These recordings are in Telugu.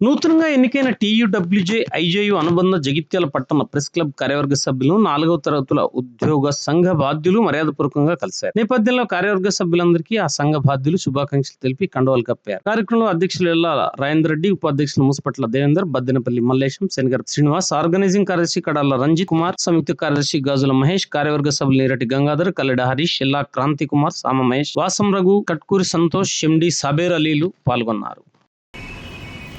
నూతనంగా ఎన్నికైన టీయూడబ్ల్యూజే ఐజేయు అనుబంధ జగిత్యాల పట్టణ ప్రెస్ క్లబ్ కార్యవర్గ సభ్యులు నాలుగవ తరగతుల ఉద్యోగ సంఘ బాధ్యులు మర్యాదపూర్వకంగా కలిశారు. నేపథ్యంలో కార్యవర్గ సభ్యులందరికీ ఆ సంఘ బాధ్యులు శుభాకాంక్షలు తెలిపి కండవాలు కప్పారు. కార్యక్రమంలో అధ్యక్షులు ఎల్లా రాజేందర్ రెడ్డి ఉపాధ్యక్షులు ముసపట్ల దేవేందర్ బద్దెనపల్లి మల్లేశం శనిగర్ శ్రీనివాస్ ఆర్గనైజింగ్ కార్యదర్శి కడాల రంజిత్ కుమార్ సంయుక్త కార్యదర్శి గాజుల మహేష్ కార్యవర్గ సభ్యులు నీరటి గంగాధర్ కల్లెడ హరీష్ ఎల్లా క్రాంతి కుమార్ సామ మహేష్ వాసం రఘు కట్కూరి సంతోష్ షెండి సబేర్ అలీలు పాల్గొన్నారు.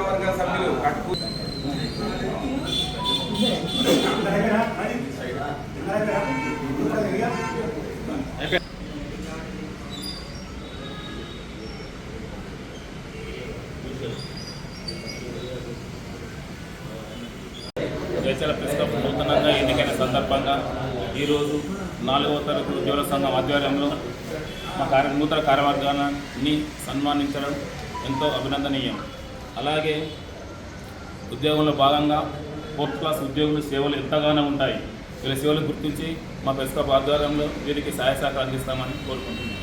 నియోజకవర్గ సభ్యులు కట్టు ప్రెస్ క్లబ్ నూతనంగా ఎన్నికైన సందర్భంగా ఈరోజు నాలుగవ తరగతి ఉద్యోగుల సంఘం ఆధ్వర్యంలో మా కార్య నూతన కార్యవర్గాన్ని సన్మానించడం ఎంతో అభినందనీయం. అలాగే ఉద్యోగంలో భాగంగా ఫోర్త్ క్లాస్ ఉద్యోగులు సేవలు ఎంతగానో ఉంటాయి. వీళ్ళ సేవలు గుర్తించి మా ప్రెస్ ఆధ్వర్యంలో వీరికి సహాయ సహకారం అందిస్తామని కోరుకుంటున్నాను